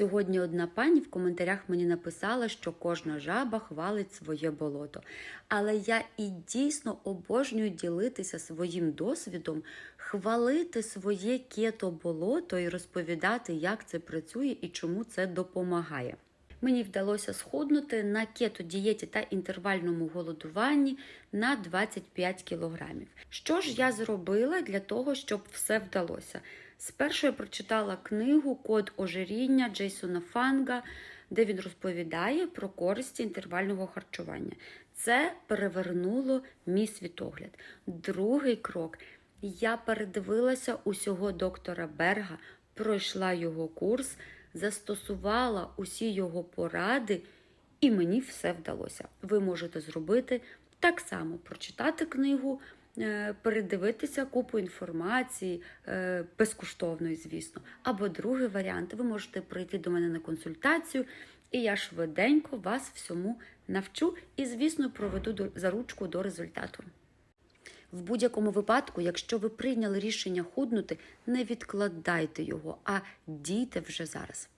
Сьогодні одна пані в коментарях мені написала, що кожна жаба хвалить своє болото. Але я і дійсно обожнюю ділитися своїм досвідом, хвалити своє кето-болото і розповідати, як це працює і чому це допомагає. Мені вдалося схуднути на кето-дієті та інтервальному голодуванні на 25 кілограмів. Що ж я зробила для того, щоб все вдалося? Спершу я прочитала книгу Код ожиріння Джейсона Фанга, де він розповідає про користі інтервального харчування. Це перевернуло мій світогляд. Другий крок. Я передивилася усього доктора Берга, пройшла його курс, застосувала усі його поради, і мені все вдалося. Ви можете зробити так само: прочитати книгу, передивитися купу інформації е, безкоштовної, звісно. Або другий варіант, ви можете прийти до мене на консультацію, і я швиденько вас всьому навчу і, звісно, проведу за ручку до результату. В будь-якому випадку, якщо ви прийняли рішення худнути, не відкладайте його, а дійте вже зараз.